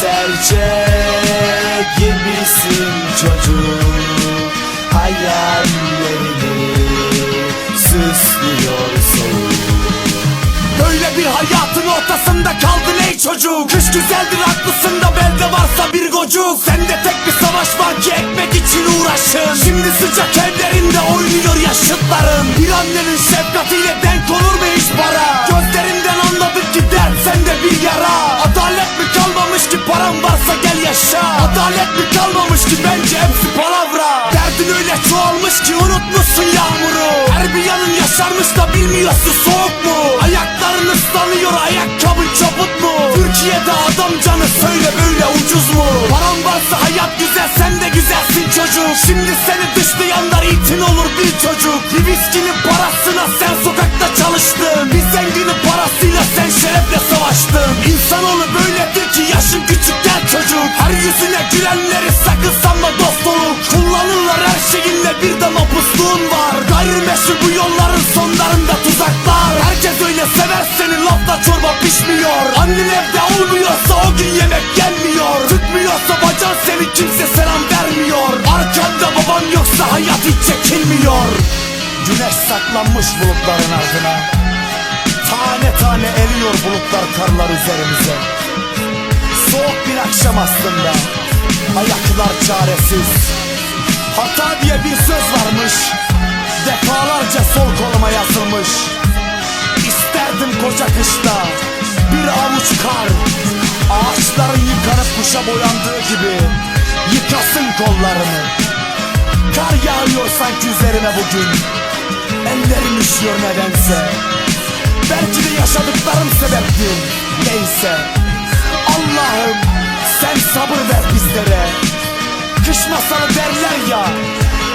serçe gibisin çocuk Hayallerini süslüyor soğuk Böyle bir hayatın ortasında kaldın ey çocuk Kış güzeldir haklısın da belde varsa bir gocuk. Sende tek bir savaş var ki ekmek için uğraşın. Şimdi sıcak evlerinde oynuyor yaşıtların Bir annenin şefkatiyle denk olur mu hiç para ki bence hepsi palavra. Derdin öyle çoğalmış ki unutmuşsun yağmuru. Her bir yanın yaşarmış da bilmiyorsun soğuk mu? Ayakların ıslanıyor ayakkabın çabut mu? Türkiye'de adam canı söyle böyle ucuz mu? Paran varsa hayat güzel sen de güzelsin çocuk. Şimdi seni dışlayanlar itin olur bir çocuk. Bir viskinin parasına sen sokakta çalıştın. Bir zenginin parasıyla sen şerefle savaştın. İnsanoğlu böyledir ki yaşın küçük gel çocuk. Her yüzüne gülenleri sakın pişmiyor. Annen evde olmuyorsa o gün yemek gelmiyor Tutmuyorsa bacan seni kimse selam vermiyor. Arkanda baban yoksa hayat hiç çekilmiyor. Güneş saklanmış bulutların ardına. Tane tane eriyor bulutlar karlar üzerimize. Soğuk bir akşam aslında. Ayaklar çaresiz. Hata diye bir söz varmış. Defalarca sol koluma yazılmış koca kışta Bir avuç kar Ağaçların yıkanıp kuşa boyandığı gibi Yıkasın kollarımı Kar yağıyor sanki üzerime bugün. Ellerim üşüyor nedense. Belki de yaşadıklarım sebepti. Neyse. Allah'ım sen sabır ver bizlere. Kış masalı derler ya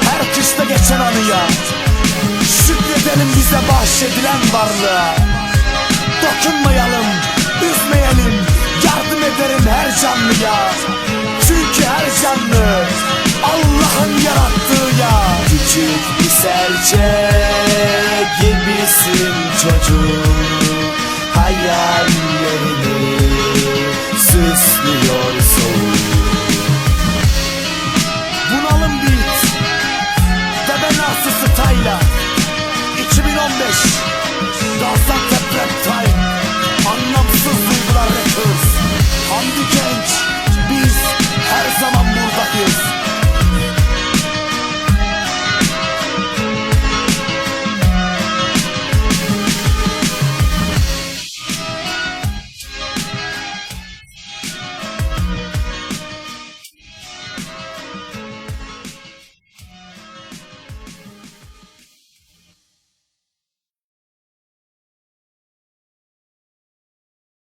Her kışta geçen anıya. Şükredelim bize bahşedilen varlığa Dokunmayalım, üzmeyelim Yardım ederim her canlıya. Çünkü her canlı Allah'ın yarattığı ya. Küçük bir serçe gibisin çocuk